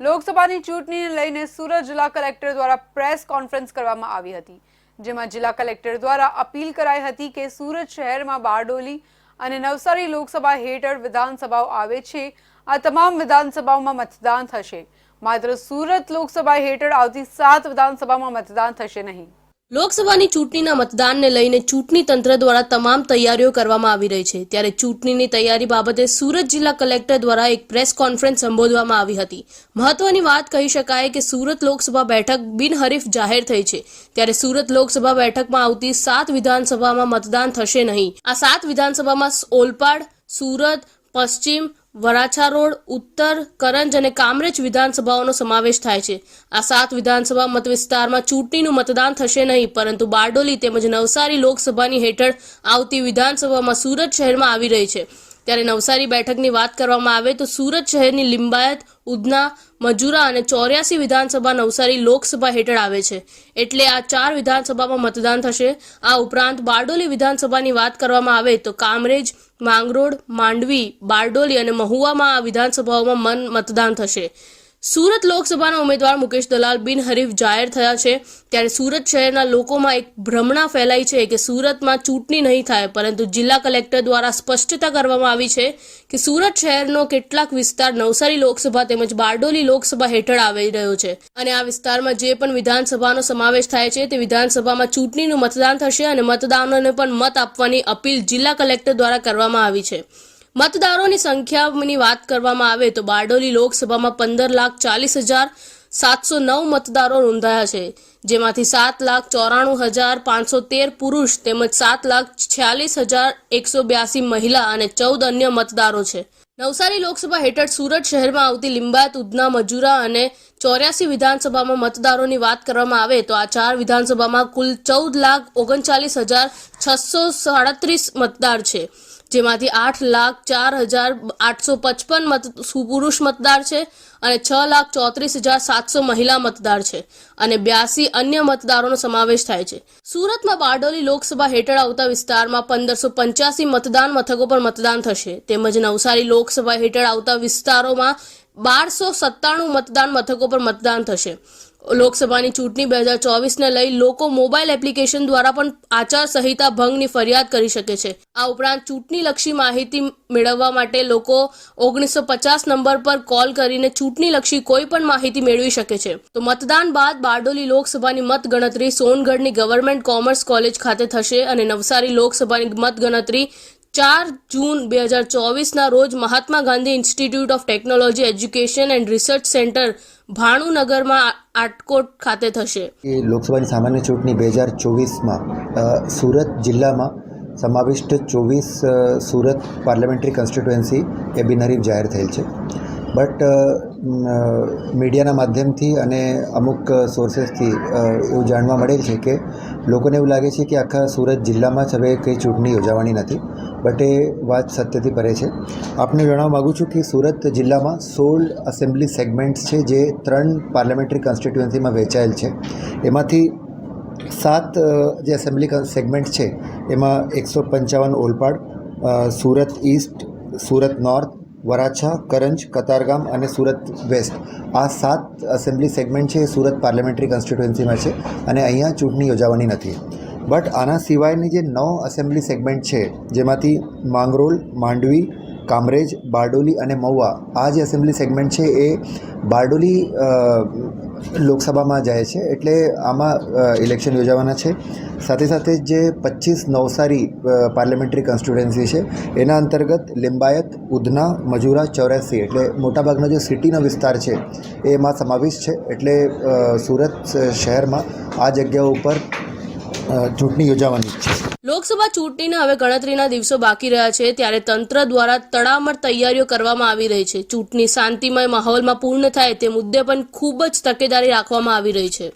લોકસભાની ચૂંટણીને લઈને સુરત જિલ્લા કલેક્ટર દ્વારા પ્રેસ કોન્ફરન્સ કરવામાં આવી હતી, જેમાં જિલ્લા કલેક્ટર દ્વારા અપીલ કરાઈ હતી કે સુરત શહેરમાં બારડોલી અને નવસારી લોકસભા હેઠળ વિધાનસભાઓ આવે છે. આ તમામ વિધાનસભાઓમાં મતદાન થશે. માત્ર સુરત લોકસભા હેઠળ આવતી સાત વિધાનસભામાં મતદાન થશે નહીં. લોકસભાની ચૂંટણીના મતદાનને લઈને ચૂંટણી તંત્ર દ્વારા તમામ તૈયારીઓ કરવામાં આવી રહી છે. ત્યારે ચૂંટણીની તૈયારી બાબતે સુરત જિલ્લા કલેક્ટર દ્વારા એક પ્રેસ કોન્ફરન્સ સંબોધવામાં આવી હતી. મહત્વની વાત કહી શકાય કે સુરત લોકસભા બેઠક બિનહરીફ જાહેર થઈ છે. ત્યારે સુરત લોકસભા બેઠકમાં આવતી સાત વિધાનસભામાં મતદાન થશે નહીં. આ સાત વિધાનસભામાં ઓલપાડ, સુરત, પશ્ચિમ વરાછા રોડ, ઉત્તર, કરંજ અને કામરેજ વિધાનસભાઓનો સમાવેશ થાય છે. આ સાત વિધાનસભા મતવિસ્તારમાં ચૂંટણીનું મતદાન થશે નહીં, પરંતુ બારડોલી તેમજ નવસારી લોકસભાની હેઠળ આવતી વિધાનસભામાં સુરત શહેરમાં આવી રહી છે. ત્યારે નવસારી બેઠકની વાત કરવામાં આવે તો સુરત શહેરની લિંબાયત, ઉધના, મજુરા અને ચોર્યાસી વિધાનસભા નવસારી લોકસભા હેઠળ આવે છે. એટલે આ ચાર વિધાનસભામાં મતદાન થશે. આ ઉપરાંત બારડોલી વિધાનસભાની વાત કરવામાં આવે તો કામરેજ માંગરોળ માંડવી બારડોલી અને મહુવામાં આ વિધાનસભાઓમાં મન મતદાન થશે. સુરત લોકસભાના ઉમેદવાર મુકેશ દલાલ બિનહરીફ જાહેર થયા છે. ત્યારે સુરત શહેરના લોકોમાં એક ભ્રમણા ફેલાઈ છે કે સુરતમાં ચૂંટણી નહીં થાય, પરંતુ જિલ્લા કલેક્ટર દ્વારા સ્પષ્ટતા કરવામાં આવી છે કે સુરત શહેરનો કેટલાક વિસ્તાર નવસારી લોકસભા તેમજ બારડોલી લોકસભા હેઠળ આવી રહ્યો છે. અને આ વિસ્તારમાં જે પણ વિધાનસભાનો સમાવેશ થાય છે તે વિધાનસભામાં ચૂંટણીનું મતદાન થશે અને મતદારોને પણ મત આપવાની અપીલ જિલ્લા કલેક્ટર દ્વારા કરવામાં આવી છે. મતદારોની સંખ્યાની વાત કરવામાં આવે તો બારડોલી લોકસભામાં પંદર લાખ ચાલીસ હજાર સાતસો નવ મતદારો નોંધાયા છે, જેમાંથી સાત લાખ ચોરાણું હજાર પાંચસો તેર પુરુષ તેમજ સાત લાખ છ્યાલીસ હજાર એકસો બ્યાસી મહિલા અને ચૌદ અન્ય મતદારો છે. નવસારી લોકસભા હેઠળ સુરત શહેરમાં આવતી લિંબાયત, ઉધના, મજુરા અને ચોર્યાસી વિધાનસભામાં મતદારોની વાત કરવામાં આવે તો આ ચાર વિધાનસભામાં કુલ ચૌદ લાખ ઓગણચાલીસ હજાર છસો સાડત્રીસ મતદાર છે, જેમાંથી આઠ લાખ ચાર હજાર આઠસો પચપન મત પુરુષ મતદાર છે અને છ લાખ ચોત્રીસ હજાર સાતસો મહિલા મતદાર છે અને બ્યાસી અન્ય મતદારોનો સમાવેશ થાય છે. સુરતમાં બારડોલી લોકસભા હેઠળ આવતા વિસ્તારમાં પંદરસો પંચ્યાસી મતદાન મથકો પર મતદાન થશે. તેમજ નવસારી લોકસભા હેઠળ આવતા વિસ્તારોમાં બારસો સત્તાણું મતદાન મથકો પર મતદાન થશે. લોકસભાની ચૂંટણી બે હજાર ચોવીસને લઈ લોકો મોબાઈલ એપ્લિકેશન દ્વારા પણ આચાર સંહિતા ભંગની ફરિયાદ કરી શકે છે. આ ઉપરાંત ચૂંટણીલક્ષી માહિતી મેળવવા માટે લોકો ઓગણીસો પચાસ નંબર પર કોલ કરીને ચૂંટણીલક્ષી કોઈ પણ માહિતી મેળવી શકે છે. તો મતદાન બાદ બારડોલી લોકસભાની મતગણતરી સોનગઢની ગવર્મેન્ટ કોમર્સ કોલેજ ખાતે થશે અને નવસારી લોકસભાની મતગણતરી ચાર જૂન બે હજાર ચોવીસના રોજ Mahatma Gandhi institute of technology education and research centre ભાણુનગરમાં Atkot ખાતે થશે. એ લોકસભાની સામાન્ય ચૂંટણી બે હજાર ચોવીસમાં સુરત જિલ્લામાં સમાવિષ્ટ ચોવીસ સુરત પાર્લામેન્ટરી કોન્સ્ટિટ્યુએન્સી એ બિનહરીફ જાહેર થયેલ છે. બટ મીડિયાના માધ્યમથી અને અમુક સોર્સેસથી એવું જાણવા મળેલ છે કે લોકોને એવું લાગે છે કે આખા સુરત જિલ્લામાં જ હવે કંઈ ચૂંટણી યોજાવાની નથી, બટ એ વાત સત્યથી પરે છે. આપને જણાવવા માગું છું કે સુરત જિલ્લામાં સોળ એસેમ્બલી સેગમેન્ટ્સ છે જે ત્રણ પાર્લામેન્ટરી કોન્સ્ટિટ્યુઅન્સીમાં વહેંચાયેલ છે. એમાંથી સાત જે એસેમ્બલી સેગમેન્ટ છે, એમાં એકસો પંચાવન ઓલપાડ સુરત ઈસ્ટ, સુરત નોર્થ વરાછા, કરંજ, કતારગામ અને સુરત વેસ્ટ. આ સાત એસેમ્બલી સેગમેન્ટ છે એ સુરત પાર્લામેન્ટરી કોન્સ્ટિટ્યુએન્સીમાં છે અને અહીંયા ચૂંટણી યોજાવાની નથી. બટ આના સિવાયની જે નવ એસેમ્બલી સેગમેન્ટ છે, જેમાંથી માંગરોલ, માંડવી, કામરેજ, બારડોલી અને મહુવા, આ જે એસેમ્બલી સેગમેન્ટ છે એ બારડોલી લોકસભામાં જાય છે, એટલે આમાં ઇલેક્શન યોજાવાના છે. સાથે સાથે જે પચીસ નવસારી પાર્લિમેન્ટરી કોન્સ્ટિટ્યુએન્સી છે, એના અંતર્ગત લિંબાયત, ઉધના, મજુરા, ચોર્યાસી, એટલે મોટાભાગનો જે સિટીનો વિસ્તાર છે એમાં સમાવેશ છે. એટલે સુરત શહેરમાં આ જગ્યાઓ ઉપર ચૂંટણી યોજાવાની છે. લોકસભા ચૂંટણીના હવે ગણતરીના દિવસો બાકી રહ્યા છે, ત્યારે તંત્ર દ્વારા તડામર તૈયારીઓ કરવામાં આવી રહી છે. ચૂંટણી શાંતિમય માહોલમાં પૂર્ણ થાય તે મુદ્દે પણ ખૂબ જ તકેદારી રાખવામાં આવી રહી છે.